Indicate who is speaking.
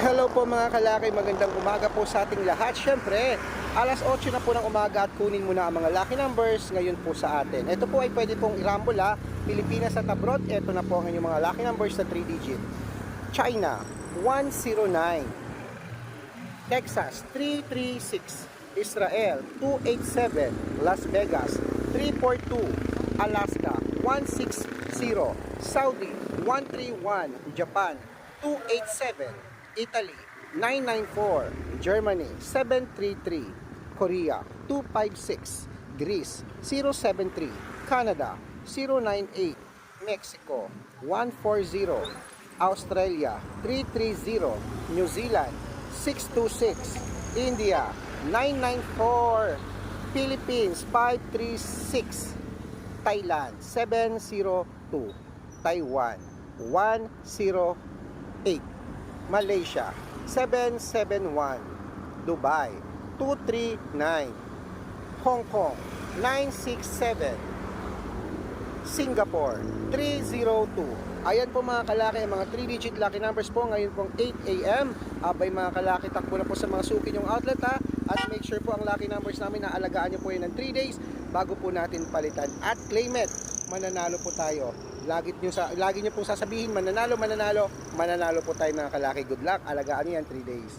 Speaker 1: Hello po mga kalaki, magandang umaga po sa ating lahat. Siyempre, alas 8 na po ng umaga at kunin mo na ang mga lucky numbers ngayon po sa atin. Ito po ay pwede pong irambula, Pilipinas at abroad. Ito na po ang inyong mga lucky numbers sa 3 digit. China, 109. Texas, 336. Israel, 287. Las Vegas, 342. Alaska, 160. Saudi, 131. Japan, 287. Italy, 994. Germany, 733. Korea, 256. Greece, 073. Canada, 098. Mexico, 140. Australia, 330. New Zealand, 626. India, 994. Philippines, 536. Thailand, 702. Taiwan, 108. Malaysia, 771. Dubai, 239. Hong Kong, 967. Singapore, 302. Ayan po mga kalaki, mga 3-digit lucky numbers po ngayon pong 8 a.m. Abay mga kalaki, takbo na po sa mga suki yung outlet ha. At make sure po ang lucky numbers namin na alagaan nyo po yun ng 3 days bago po natin palitan. At claim it, mananalo po tayo. Lagi nyo, sa, lagi nyo pong sasabihin, mananalo, mananalo, mananalo po tayo mga kalaki. Good luck, alagaan nyo yan 3 days.